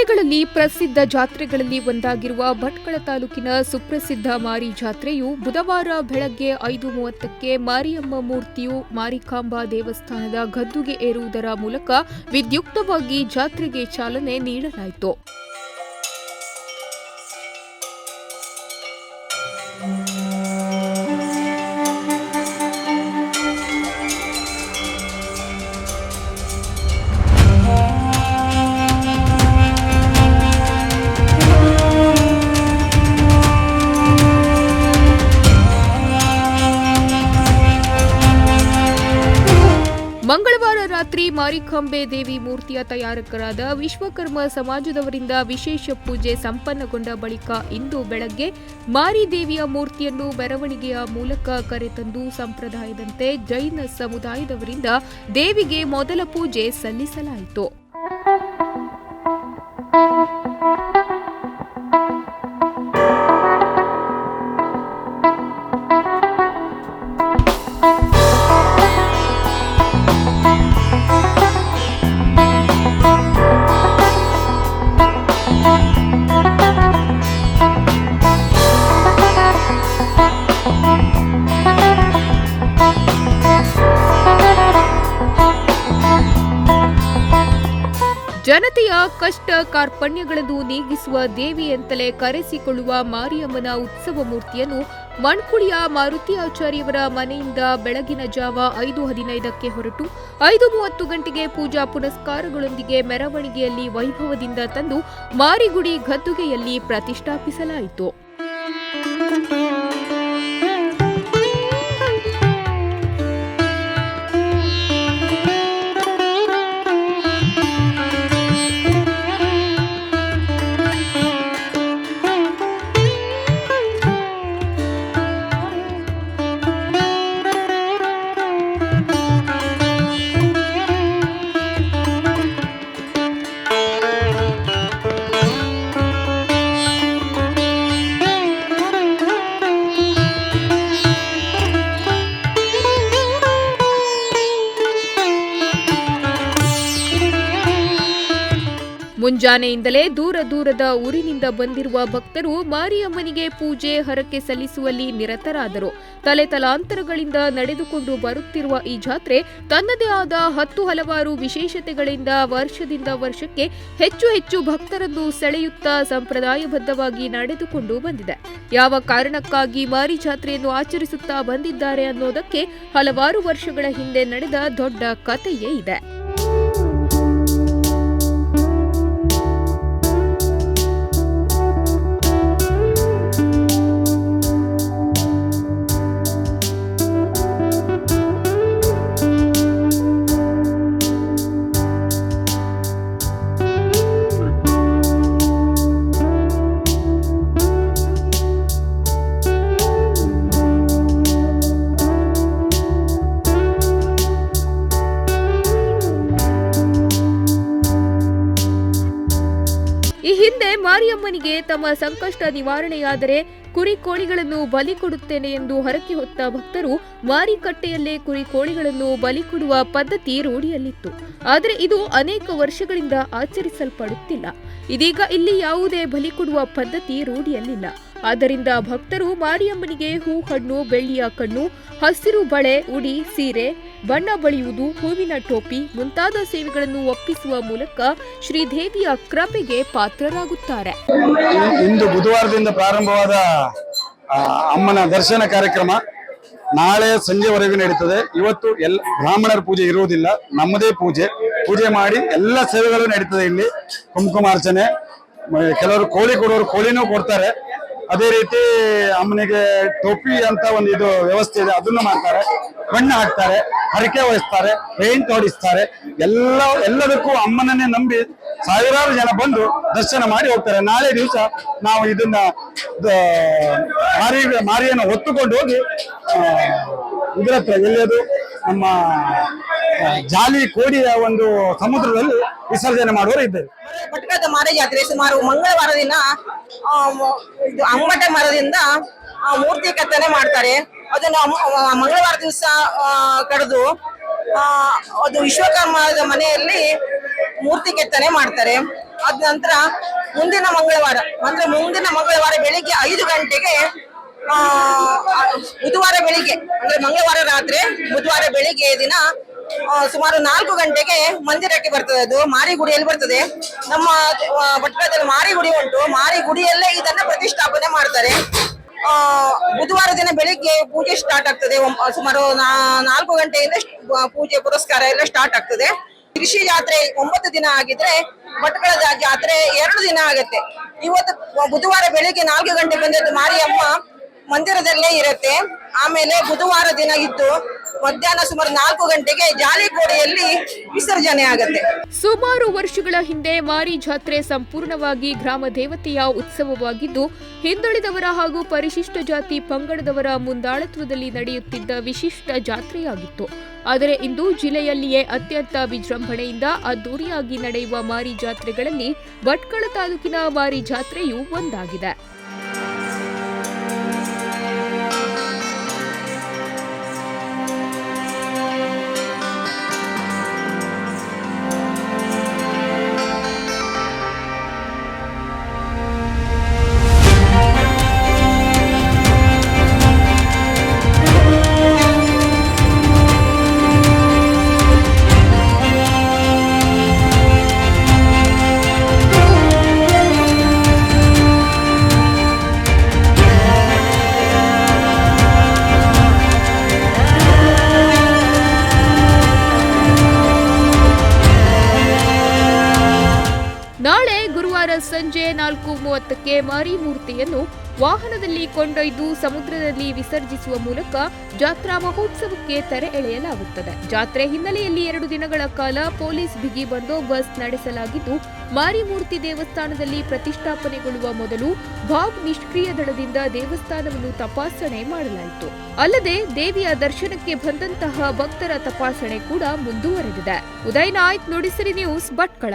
ಜಿಲ್ಲೆಗಳಲ್ಲಿ ಪ್ರಸಿದ್ಧ ಜಾತ್ರೆಗಳಲ್ಲಿ ಒಂದಾಗಿರುವ ಭಟ್ಕಳ ತಾಲೂಕಿನ ಸುಪ್ರಸಿದ್ಧ ಮಾರಿ ಜಾತ್ರೆಯು ಬುಧವಾರ ಬೆಳಗ್ಗೆ ಐದು ಮೂವತ್ತಕ್ಕೆ ಮಾರಿಯಮ್ಮ ಮೂರ್ತಿಯು ಮಾರಿಕಾಂಬಾ ದೇವಸ್ಥಾನದ ಗದ್ದುಗೆ ಏರುವುದರ ಮೂಲಕ ವಿದ್ಯುಕ್ತವಾಗಿ ಜಾತ್ರೆಗೆ ಚಾಲನೆ ನೀಡಲಾಯಿತು. ಮಾರಿಕಾಂಬೆ ದೇವಿ ಮೂರ್ತಿಯ ತಯಾರಕರಾದ ವಿಶ್ವಕರ್ಮ ಸಮಾಜದವರಿಂದ ವಿಶೇಷ ಪೂಜೆ ಸಂಪನ್ನಗೊಂಡ ಬಳಿಕ ಇಂದು ಬೆಳಗ್ಗೆ ಮಾರಿದೇವಿಯ ಮೂರ್ತಿಯನ್ನು ಮೆರವಣಿಗೆಯ ಮೂಲಕ ಕರೆತಂದು ಸಂಪ್ರದಾಯದಂತೆ ಜೈನ ಸಮುದಾಯದವರಿಂದ ದೇವಿಗೆ ಮೊದಲ ಪೂಜೆ ಸಲ್ಲಿಸಲಾಯಿತು. ಜನತೆಯ ಕಷ್ಟ ಕಾರ್ಪಣ್ಯಗಳನ್ನು ನೀಗಿಸುವ ದೇವಿ ಅಂತಲೇ ಕರೆಸಿಕೊಳ್ಳುವ ಮಾರಿಯಮ್ಮನ ಉತ್ಸವ ಮೂರ್ತಿಯನ್ನು ಮಣ್ಕುಳಿಯ ಮಾರುತಿ ಆಚಾರ್ಯವರ ಮನೆಯಿಂದ ಬೆಳಗಿನ ಜಾವ ಐದು ಹದಿನೈದಕ್ಕೆ ಹೊರಟು ಐದು ಮೂವತ್ತು ಗಂಟೆಗೆ ಪೂಜಾ ಪುನಸ್ಕಾರಗಳೊಂದಿಗೆ ಮೆರವಣಿಗೆಯಲ್ಲಿ ವೈಭವದಿಂದ ತಂದು ಮಾರಿಗುಡಿ ಗದ್ದುಗೆಯಲ್ಲಿ ಪ್ರತಿಷ್ಠಾಪಿಸಲಾಯಿತು. ಮುಂಜಾನೆಯಿಂದಲೇ ದೂರ ದೂರದ ಊರಿನಿಂದ ಬಂದಿರುವ ಭಕ್ತರು ಮಾರಿಯಮ್ಮನಿಗೆ ಪೂಜೆ, ಹರಕೆ ಸಲ್ಲಿಸುವಲ್ಲಿ ನಿರತರಾದರು. ತಲೆ ತಲಾಂತರಗಳಿಂದ ನಡೆದುಕೊಂಡು ಬರುತ್ತಿರುವ ಈ ಜಾತ್ರೆ ತನ್ನದೇ ಆದ ಹತ್ತು ಹಲವಾರು ವಿಶೇಷತೆಗಳಿಂದ ವರ್ಷದಿಂದ ವರ್ಷಕ್ಕೆ ಹೆಚ್ಚು ಹೆಚ್ಚು ಭಕ್ತರನ್ನು ಸೆಳೆಯುತ್ತಾ ಸಂಪ್ರದಾಯಬದ್ಧವಾಗಿ ನಡೆದುಕೊಂಡು ಬಂದಿದೆ. ಯಾವ ಕಾರಣಕ್ಕಾಗಿ ಮಾರಿ ಜಾತ್ರೆಯನ್ನು ಆಚರಿಸುತ್ತಾ ಬಂದಿದ್ದಾರೆ ಅನ್ನೋದಕ್ಕೆ ಹಲವಾರು ವರ್ಷಗಳ ಹಿಂದೆ ನಡೆದ ದೊಡ್ಡ ಕಥೆಯೇ ಇದೆ. ಮಾರಿಯಮ್ಮನಿಗೆ ತಮ್ಮ ಸಂಕಷ್ಟ ನಿವಾರಣೆಯಾದರೆ ಕುರಿ ಕೋಳಿಗಳನ್ನು ಬಲಿ ಕೊಡುತ್ತೇನೆ ಎಂದು ಹರಕೆ ಹೊತ್ತ ಭಕ್ತರು ಮಾರಿಕಟ್ಟೆಯಲ್ಲೇ ಕುರಿ ಕೋಳಿಗಳನ್ನು ಬಲಿ ಕೊಡುವ ಪದ್ಧತಿ ರೂಢಿಯಲ್ಲಿತ್ತು. ಆದರೆ ಇದು ಅನೇಕ ವರ್ಷಗಳಿಂದ ಆಚರಿಸಲ್ಪಡುತ್ತಿಲ್ಲ. ಇದೀಗ ಇಲ್ಲಿ ಯಾವುದೇ ಬಲಿ ಕೊಡುವ ಪದ್ಧತಿ ರೂಢಿಯಲ್ಲಿಲ್ಲ. ಆದ್ದರಿಂದ ಭಕ್ತರು ಮಾರಿಯಮ್ಮನಿಗೆ ಹೂ ಹಣ್ಣು ಬೆಳ್ಳಿಯ ಕಣ್ಣು, ಹಸಿರು ಬಳೆ, ಉಡಿ, ಸೀರೆ ಬಣ್ಣ ಬಳಿಯುವುದು ಹೂವಿನ ಟೋಪಿ, ಮುಂತಾದ ಸೇವೆಗಳನ್ನು ಒಪ್ಪಿಸುವ ಮೂಲಕ ಶ್ರೀದೇವಿಯ ಕೃಪೆಗೆ ಪಾತ್ರರಾಗುತ್ತಾರೆ. ಇಂದು ಬುಧವಾರದಿಂದ ಪ್ರಾರಂಭವಾದ ಅಮ್ಮನ ದರ್ಶನ ಕಾರ್ಯಕ್ರಮ ನಾಳೆ ಸಂಜೆವರೆಗೂ ನಡೀತದೆ. ಇವತ್ತು ಎಲ್ಲ ಬ್ರಾಹ್ಮಣರ ಪೂಜೆ ಇರುವುದಿಲ್ಲ, ನಮ್ಮದೇ ಪೂಜೆ. ಪೂಜೆ ಮಾಡಿ ಎಲ್ಲ ಸೇವೆಗಳು ನಡೀತದೆ ಇಲ್ಲಿ, ಕುಂಕುಮಾರ್ಚನೆ ಕೆಲವರು ಕೋಳಿ ಕೊಡೋರು ಕೋಳಿನೂ ಕೊಡ್ತಾರೆ. ಅದೇ ರೀತಿ ಅಮ್ಮನಿಗೆ ಟೋಪಿ ಅಂತ ಒಂದು ಇದು ವ್ಯವಸ್ಥೆ ಇದೆ, ಅದನ್ನು ಮಾಡ್ತಾರೆ. ಬಣ್ಣ ಹಾಕ್ತಾರೆ, ಹರಕೆ ವಹಿಸ್ತಾರೆ ಪೇಂಟ್ ಹೊಡಿಸ್ತಾರೆ. ಎಲ್ಲ, ಎಲ್ಲದಕ್ಕೂ ಅಮ್ಮನನ್ನೇ ನಂಬಿ ಸಾವಿರಾರು ಜನ ಬಂದು ದರ್ಶನ ಮಾಡಿ ಹೋಗ್ತಾರೆ. ನಾಳೆ ದಿವಸ ನಾವು ಇದನ್ನ ಮಾರಿ, ಮಾರಿಯನ್ನು ಹೊತ್ತುಕೊಂಡು ಹೋಗಿ ಇದ್ರ ಹತ್ರ ಎಲ್ಲಿಯದು? ನಮ್ಮ ಜಾಲಿ ಕೋಡಿಯ ಒಂದು ಸಮುದ್ರದಲ್ಲಿ ವಿಸರ್ಜನೆ ಮಾಡುವರು ಇದ್ದರು. ಭಟ್ಕಳದ ಮಾರಿ ಜಾತ್ರೆ, ಸುಮಾರು ಮಂಗಳವಾರ ದಿನ ಇದು ಅಂಬಟ ಮರದಿಂದ ಮೂರ್ತಿ ಕೆತ್ತನೆ ಮಾಡ್ತಾರೆ. ಅದನ್ನು ಮಂಗಳವಾರ ದಿವಸ ಕಡಿದು ಅದು ವಿಶ್ವಕರ್ಮದ ಮನೆಯಲ್ಲಿ ಮೂರ್ತಿ ಕೆತ್ತನೆ ಮಾಡ್ತಾರೆ. ಅದ ನಂತರ ಮುಂದಿನ ಮಂಗಳವಾರ, ಅಂದ್ರೆ ಮುಂದಿನ ಮಂಗಳವಾರ ಬೆಳಿಗ್ಗೆ ಐದು ಗಂಟೆಗೆ ಬುಧವಾರ ಬೆಳಿಗ್ಗೆ ಅಂದ್ರೆ ಮಂಗಳವಾರ ರಾತ್ರಿ ಬುಧವಾರ ಬೆಳಿಗ್ಗೆ ದಿನ ಸುಮಾರು ನಾಲ್ಕು ಗಂಟೆಗೆ ಮಂದಿರಕ್ಕೆ ಬರ್ತದೆ ಅದು ಮಾರಿಗುಡಿಯಲ್ಲಿ ಬರ್ತದೆ? ನಮ್ಮ ಆ, ಭಟ್ಕಳದಲ್ಲಿ ಮಾರಿಗುಡಿ ಉಂಟು ಮಾರಿಗುಡಿಯಲ್ಲೇ ಇದನ್ನ ಪ್ರತಿಷ್ಠಾಪನೆ ಮಾಡ್ತಾರೆ. ಬುಧವಾರ ದಿನ ಬೆಳಿಗ್ಗೆ ಪೂಜೆ ಸ್ಟಾರ್ಟ್ ಆಗ್ತದೆ ಸುಮಾರು ನಾಲ್ಕು ಗಂಟೆಯಿಂದ ಪೂಜೆ ಪುರಸ್ಕಾರ ಎಲ್ಲ ಸ್ಟಾರ್ಟ್ ಆಗ್ತದೆ. ಕೃಷಿ ಜಾತ್ರೆ ಒಂಬತ್ತು ದಿನ ಆಗಿದ್ರೆ ಭಟ್ಕಳದ ಜಾತ್ರೆ ಎರಡು ದಿನ ಆಗುತ್ತೆ. ಇವತ್ತು ಬುಧವಾರ ಬೆಳಿಗ್ಗೆ ನಾಲ್ಕು ಗಂಟೆ ಬಂದದ್ದು ಮಾರಿಯಮ್ಮ ಮಂದಿರದಲ್ಲೇ ಇರುತ್ತೆ. ಆಮೇಲೆ ಬುಧವಾರ ದಿನ ಇದ್ದು ಮಧ್ಯಾಹ್ನ ಸುಮಾರು ನಾಲ್ಕು ಗಂಟೆಗೆ ಜಾಲಿಕೋಡಿಯಲ್ಲಿ ವಿಸರ್ಜನೆ ಆಗುತ್ತೆ. ಸುಮಾರು ವರ್ಷಗಳ ಹಿಂದೆ ಮಾರಿ ಜಾತ್ರೆ ಸಂಪೂರ್ಣವಾಗಿ ಗ್ರಾಮ ದೇವತೆಯ ಉತ್ಸವವಾಗಿದ್ದು, ಹಿಂದುಳಿದವರ ಹಾಗೂ ಪರಿಶಿಷ್ಟ ಜಾತಿ ಪಂಗಡದವರ ಮುಂದಾಳತ್ವದಲ್ಲಿ ನಡೆಯುತ್ತಿದ್ದ ವಿಶಿಷ್ಟ ಜಾತ್ರೆಯಾಗಿತ್ತು. ಆದರೆ ಇಂದು ಜಿಲ್ಲೆಯಲ್ಲಿಯೇ ಅತ್ಯಂತ ವಿಜೃಂಭಣೆಯಿಂದ ಅದ್ದೂರಿಯಾಗಿ ನಡೆಯುವ ಮಾರಿ ಜಾತ್ರೆಗಳಲ್ಲಿ ಭಟ್ಕಳ ತಾಲೂಕಿನ ಮಾರಿ ಜಾತ್ರೆಯೂ ಒಂದಾಗಿದೆ. ಮೂವತ್ತಕ್ಕೆ ಮಾರಿ ಮೂರ್ತಿಯನ್ನು ವಾಹನದಲ್ಲಿ ಕೊಂಡೊಯ್ದು ಸಮುದ್ರದಲ್ಲಿ ವಿಸರ್ಜಿಸುವ ಮೂಲಕ ಜಾತ್ರಾ ಮಹೋತ್ಸವಕ್ಕೆ ತೆರೆ ಎಳೆಯಲಾಗುತ್ತದೆ. ಜಾತ್ರೆ ಹಿನ್ನೆಲೆಯಲ್ಲಿ ಎರಡು ದಿನಗಳ ಕಾಲ ಪೊಲೀಸ್ ಬಿಗಿ ಬಂದೋಬಸ್ತ್ ನಡೆಸಲಾಗಿದ್ದು, ಮಾರಿಮೂರ್ತಿ ದೇವಸ್ಥಾನದಲ್ಲಿ ಪ್ರತಿಷ್ಠಾಪನೆಗೊಳ್ಳುವ ಮೊದಲು ಭಾಗ್ ನಿಷ್ಕ್ರಿಯ ದಳದಿಂದ ದೇವಸ್ಥಾನವನ್ನು ತಪಾಸಣೆ ಮಾಡಲಾಯಿತು. ಅಲ್ಲದೆ ದೇವಿಯ ದರ್ಶನಕ್ಕೆ ಬಂದಂತಹ ಭಕ್ತರ ತಪಾಸಣೆ ಕೂಡ ಮುಂದುವರೆದಿದೆ. ಉದಯ್ ನಾಯ್ಕ್, ನುಡಿಸಿರಿ ನ್ಯೂಸ್, ಭಟ್ಕಳ.